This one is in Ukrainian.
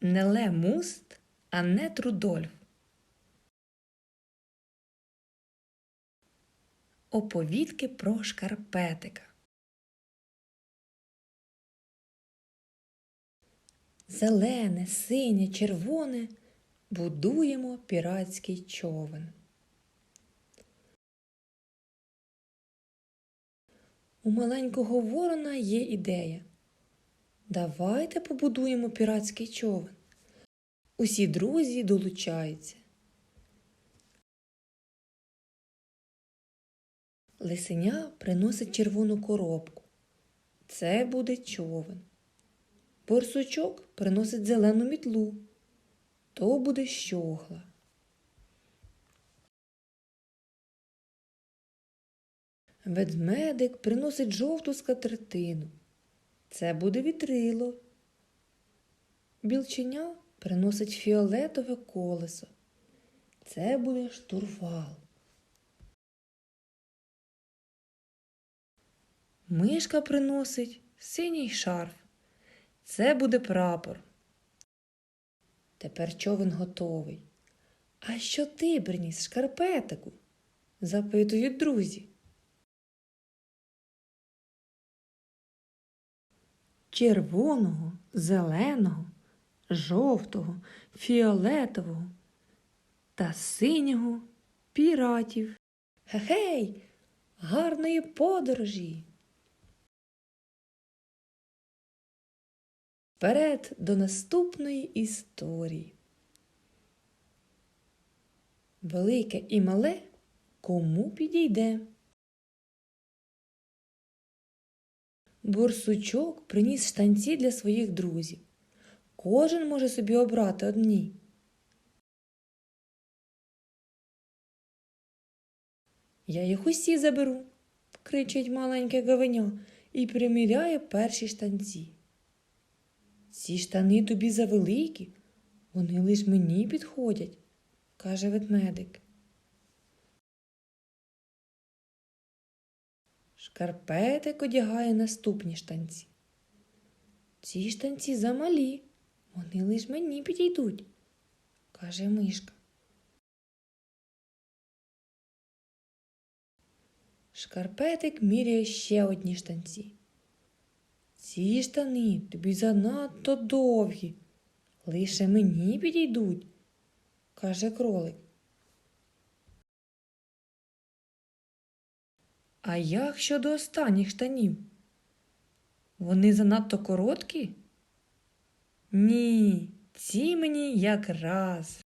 Не Ле Муст, а не Трудольф. Оповідки про шкарпетика. Зелене, синє, червоне будуємо піратський човен. У маленького ворона є ідея. Давайте побудуємо піратський човен. Усі друзі долучаються. Лисеня приносить червону коробку. Це буде човен. Борсучок приносить зелену мітлу. То буде щогла. Ведмедик приносить жовту скатертину. Це буде вітрило. Білченя приносить фіолетове колесо. Це буде штурвал. Мишка приносить синій шарф. Це буде прапор. Тепер човен готовий. А що ти приніс шкарпетику? запитують друзі. Червоного, зеленого, жовтого, фіолетового та синього піратів. Хе-хей, гарної подорожі! Вперед до наступної історії. Велике і мале кому підійде? Борсучок приніс штанці для своїх друзів. Кожен може собі обрати одні. Я їх усі заберу, кричить маленьке гавеня і приміряє перші штанці. Ці штани тобі завеликі, вони лиш мені підходять, каже ведмедик. Шкарпетик одягає наступні штанці. Ці штанці замалі, вони лиш мені підійдуть, каже мишка. Шкарпетик міряє ще одні штанці. Ці штани тобі занадто довгі, лише мені підійдуть, каже кролик. А як щодо останніх штанів? Вони занадто короткі? Ні, ці мені якраз.